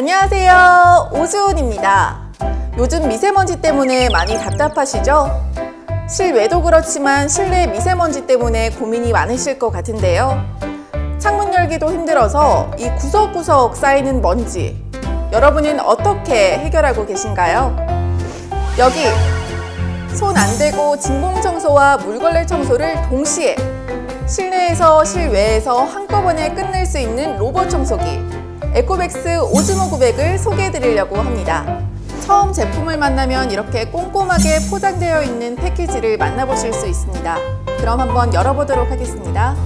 안녕하세요. 오수은입니다. 요즘 미세먼지 때문에 많이 답답하시죠? 실외도 그렇지만 실내 미세먼지 때문에 고민이 많으실 것 같은데요. 창문 열기도 힘들어서 이 구석구석 쌓이는 먼지. 여러분은 어떻게 해결하고 계신가요? 여기 손 안 대고 진공 청소와 물걸레 청소를 동시에 실내에서 실외에서 한꺼번에 끝낼 수 있는 로봇 청소기 에코백스 오즈모 900을 소개해 드리려고 합니다. 처음 제품을 만나면 이렇게 꼼꼼하게 포장되어 있는 패키지를 만나보실 수 있습니다. 그럼 한번 열어보도록 하겠습니다.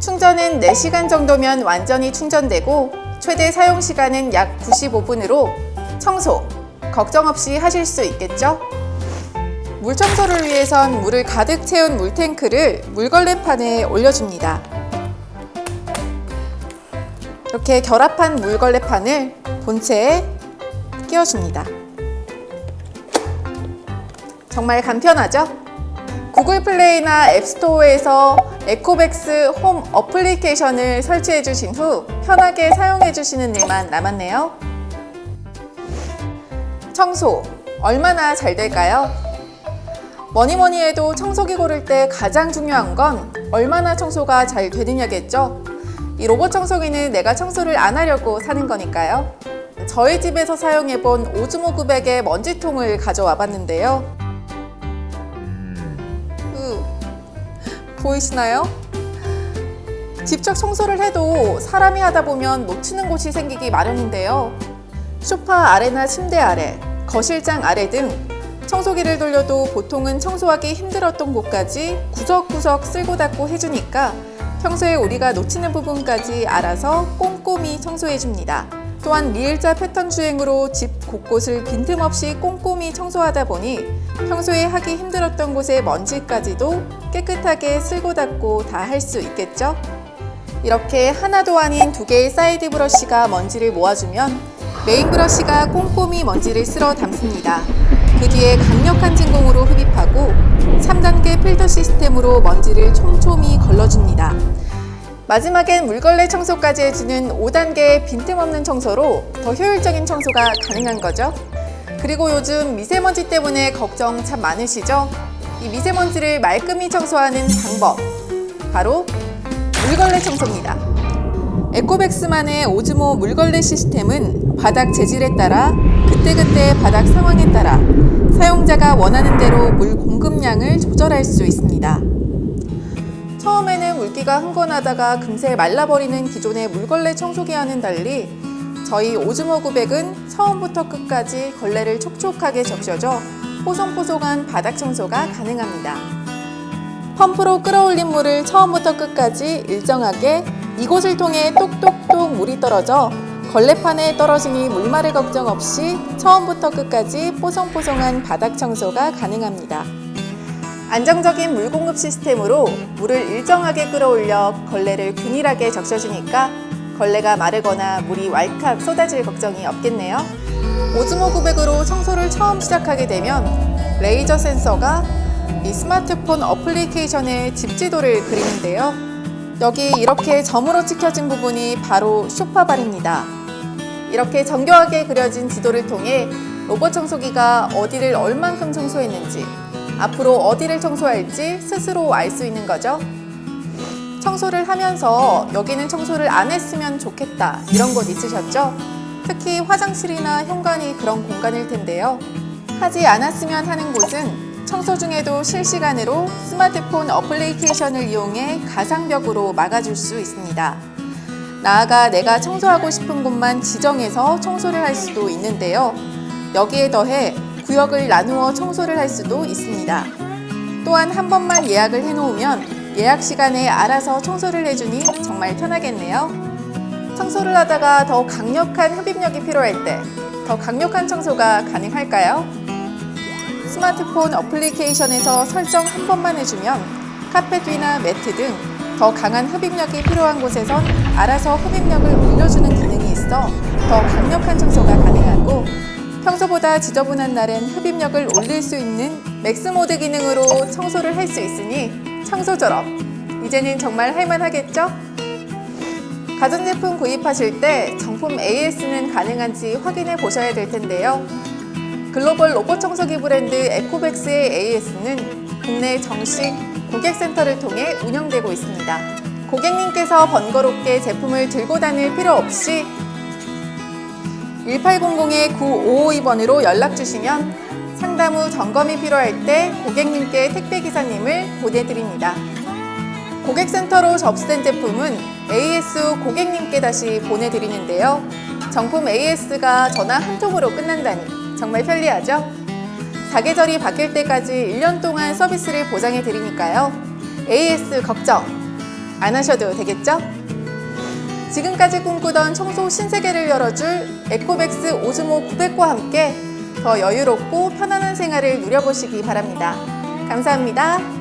충전은 4시간 정도면 완전히 충전되고 최대 사용 시간은 약 95분으로 청소 걱정 없이 하실 수 있겠죠? 물 청소를 위해선 물을 가득 채운 물탱크를 물걸레판에 올려줍니다. 이렇게 결합한 물걸레판을 본체에 끼워줍니다. 정말 간편하죠? 구글 플레이나 앱스토어에서 에코백스 홈 어플리케이션을 설치해 주신 후 편하게 사용해 주시는 일만 남았네요. 청소 얼마나 잘 될까요? 뭐니 뭐니 해도 청소기 고를 때 가장 중요한 건 얼마나 청소가 잘 되느냐겠죠? 이 로봇 청소기는 내가 청소를 안 하려고 사는 거니까요. 저희 집에서 사용해 본 오즈모 900의 먼지통을 가져와 봤는데요. 으, 보이시나요? 직접 청소를 해도 사람이 하다 보면 놓치는 곳이 생기기 마련인데요. 소파 아래나 침대 아래, 거실장 아래 등 청소기를 돌려도 보통은 청소하기 힘들었던 곳까지 구석구석 쓸고 닦고 해주니까 평소에 우리가 놓치는 부분까지 알아서 꼼꼼히 청소해줍니다. 또한 리일자 패턴 주행으로 집 곳곳을 빈틈없이 꼼꼼히 청소하다 보니 평소에 하기 힘들었던 곳의 먼지까지도 깨끗하게 쓸고 닦고 다 할 수 있겠죠? 이렇게 하나도 아닌 두 개의 사이드 브러쉬가 먼지를 모아주면 메인 브러쉬가 꼼꼼히 먼지를 쓸어 담습니다. 그 뒤에 강력한 진공으로 흡입하고 3단계 필터 시스템으로 먼지를 촘촘히 걸러줍니다. 마지막엔 물걸레 청소까지 해주는 5단계의 빈틈없는 청소로 더 효율적인 청소가 가능한 거죠. 그리고 요즘 미세먼지 때문에 걱정 참 많으시죠? 이 미세먼지를 말끔히 청소하는 방법. 바로 물걸레 청소입니다. 에코백스만의 오즈모 물걸레 시스템은 바닥 재질에 따라 그때그때 바닥 상황에 따라 사용자가 원하는 대로 물 공급량을 조절할 수 있습니다. 처음에는 물기가 흥건하다가 금세 말라버리는 기존의 물걸레 청소기와는 달리 저희 오즈모 900은 처음부터 끝까지 걸레를 촉촉하게 적셔줘 뽀송뽀송한 바닥 청소가 가능합니다. 펌프로 끌어올린 물을 처음부터 끝까지 일정하게 이곳을 통해 똑똑똑 물이 떨어져 걸레판에 떨어지니 물마를 걱정 없이 처음부터 끝까지 뽀송뽀송한 바닥 청소가 가능합니다. 안정적인 물 공급 시스템으로 물을 일정하게 끌어올려 걸레를 균일하게 적셔주니까 걸레가 마르거나 물이 왈칵 쏟아질 걱정이 없겠네요. 오즈모 900으로 청소를 처음 시작하게 되면 레이저 센서가 이 스마트폰 어플리케이션의 집지도를 그리는데요. 여기 이렇게 점으로 찍혀진 부분이 바로 쇼파발입니다. 이렇게 정교하게 그려진 지도를 통해 로봇 청소기가 어디를 얼만큼 청소했는지 앞으로 어디를 청소할지 스스로 알 수 있는 거죠. 청소를 하면서 여기는 청소를 안 했으면 좋겠다 이런 곳 있으셨죠? 특히 화장실이나 현관이 그런 공간일 텐데요. 하지 않았으면 하는 곳은 청소 중에도 실시간으로 스마트폰 어플리케이션을 이용해 가상벽으로 막아줄 수 있습니다. 나아가 내가 청소하고 싶은 곳만 지정해서 청소를 할 수도 있는데요. 여기에 더해 구역을 나누어 청소를 할 수도 있습니다. 또한 한 번만 예약을 해놓으면 예약 시간에 알아서 청소를 해주니 정말 편하겠네요. 청소를 하다가 더 강력한 흡입력이 필요할 때 더 강력한 청소가 가능할까요? 스마트폰 어플리케이션에서 설정 한 번만 해주면 카펫 위나 매트 등 더 강한 흡입력이 필요한 곳에선 알아서 흡입력을 올려주는 기능이 있어 더 강력한 청소가 가능하고 평소보다 지저분한 날엔 흡입력을 올릴 수 있는 맥스 모드 기능으로 청소를 할 수 있으니 청소 졸업. 이제는 정말 할만하겠죠? 가전제품 구입하실 때 정품 AS는 가능한지 확인해 보셔야 될 텐데요. 글로벌 로봇 청소기 브랜드 에코백스의 AS는 국내 정식 고객센터를 통해 운영되고 있습니다. 고객님께서 번거롭게 제품을 들고 다닐 필요 없이 1800-9552번으로 연락 주시면 상담 후 점검이 필요할 때 고객님께 택배 기사님을 보내드립니다. 고객센터로 접수된 제품은 AS 고객님께 다시 보내드리는데요. 정품 AS가 전화 한 통으로 끝난다니 정말 편리하죠? 사계절이 바뀔 때까지 1년 동안 서비스를 보장해 드리니까요. AS 걱정 안 하셔도 되겠죠? 지금까지 꿈꾸던 청소 신세계를 열어줄 에코백스 오즈모 900과 함께 더 여유롭고 편안한 생활을 누려보시기 바랍니다. 감사합니다.